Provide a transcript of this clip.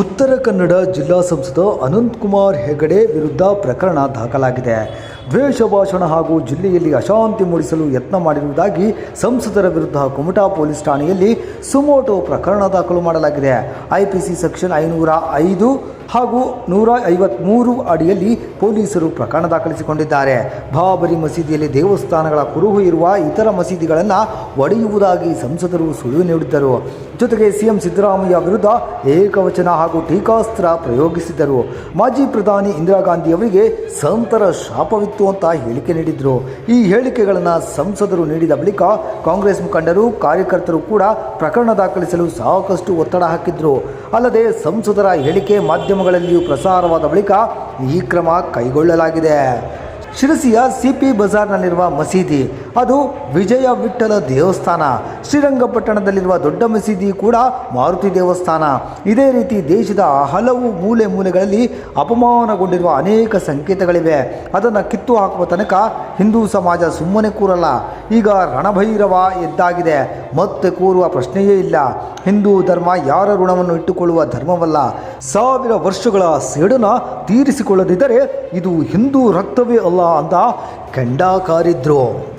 ಉತ್ತರ ಕನ್ನಡ ಜಿಲ್ಲಾ ಸಂಸದ ಅನಂತಕುಮಾರ್ ಹೆಗಡೆ ವಿರುದ್ಧ ಪ್ರಕರಣ ದಾಖಲಾಗಿದೆ. ದ್ವೇಷ ಭಾಷಣ ಹಾಗೂ ಜಿಲ್ಲೆಯಲ್ಲಿ ಅಶಾಂತಿ ಮೂಡಿಸಲು ಯತ್ನ ಮಾಡಿರುವುದಾಗಿ ಸಂಸದರ ವಿರುದ್ಧ ಕುಮಟಾ ಪೊಲೀಸ್ ಠಾಣೆಯಲ್ಲಿ ಸುಮೋಟೋ ಪ್ರಕರಣ ದಾಖಲು ಮಾಡಲಾಗಿದೆ. ಐಪಿಸಿ ಸೆಕ್ಷನ್ ಐನೂರ ಐದು ಹಾಗೂ ನೂರ ಐವತ್ತ್ಮೂರು ಅಡಿಯಲ್ಲಿ ಪೊಲೀಸರು ಪ್ರಕರಣ ದಾಖಲಿಸಿಕೊಂಡಿದ್ದಾರೆ. ಬಾಬರಿ ಮಸೀದಿಯಲ್ಲಿ ದೇವಸ್ಥಾನಗಳ ಕುರುಹು ಇರುವ ಇತರ ಮಸೀದಿಗಳನ್ನು ಒಡೆಯುವುದಾಗಿ ಸಂಸದರು ಸುಳಿವು ನೀಡಿದ್ದರು. ಜೊತೆಗೆ ಸಿಎಂ ಸಿದ್ದರಾಮಯ್ಯ ವಿರುದ್ಧ ಏಕವಚನ ಹಾಗೂ ಟೀಕಾಸ್ತ್ರ ಪ್ರಯೋಗಿಸಿದ್ದರು. ಮಾಜಿ ಪ್ರಧಾನಿ ಇಂದಿರಾ ಗಾಂಧಿ ಅವರಿಗೆ ಸಂತರ ಶಾಪವಿತ್ತು ಅಂತ ಹೇಳಿಕೆ ನೀಡಿದ್ರು. ಈ ಹೇಳಿಕೆಗಳನ್ನು ಸಂಸದರು ನೀಡಿದ ಬಳಿಕ ಕಾಂಗ್ರೆಸ್ ಮುಖಂಡರು, ಕಾರ್ಯಕರ್ತರು ಕೂಡ ಪ್ರಕರಣ ದಾಖಲಿಸಲು ಸಾಕಷ್ಟು ಒತ್ತಡ ಹಾಕಿದ್ರು. ಅಲ್ಲದೆ ಸಂಸದರ ಹೇಳಿಕೆ ಮಾಧ್ಯಮಗಳಲ್ಲಿಯೂ ಪ್ರಸಾರವಾದ ಬಳಿಕ ಈ ಕ್ರಮ ಕೈಗೊಳ್ಳಲಾಗಿದೆ. ಶಿರಸಿಯ ಸಿಪಿ ಬಜಾರ್ನಲ್ಲಿರುವ ಮಸೀದಿ ಅದು ವಿಜಯ ವಿಠಲ ದೇವಸ್ಥಾನ. ಶ್ರೀರಂಗಪಟ್ಟಣದಲ್ಲಿರುವ ದೊಡ್ಡ ಮಸೀದಿ ಕೂಡ ಮಾರುತಿ ದೇವಸ್ಥಾನ. ಇದೇ ರೀತಿ ದೇಶದ ಹಲವು ಮೂಲೆ ಮೂಲೆಗಳಲ್ಲಿ ಅಪಮಾನಗೊಂಡಿರುವ ಅನೇಕ ಸಂಕೇತಗಳಿವೆ. ಅದನ್ನು ಕಿತ್ತು ಹಾಕುವ ತನಕ ಹಿಂದೂ ಸಮಾಜ ಸುಮ್ಮನೆ ಕೂರಲ್ಲ. ಈಗ ರಣಭೈರವ ಎದ್ದಾಗಿದೆ. ಮತ್ತೆ ಕೂರುವ ಪ್ರಶ್ನೆಯೇ ಇಲ್ಲ. ಹಿಂದೂ ಧರ್ಮ ಯಾರ ಋಣವನ್ನು ಇಟ್ಟುಕೊಳ್ಳುವ ಧರ್ಮವಲ್ಲ. ಸಾವಿರ ವರ್ಷಗಳ ಸೇಡನ ತೀರಿಸಿಕೊಳ್ಳದಿದ್ದರೆ ಇದು ಹಿಂದೂ ರಕ್ತವೇ ಅಲ್ಲ ಅಂತ ಕೆಂಡ ಕಾರಿದ್ರು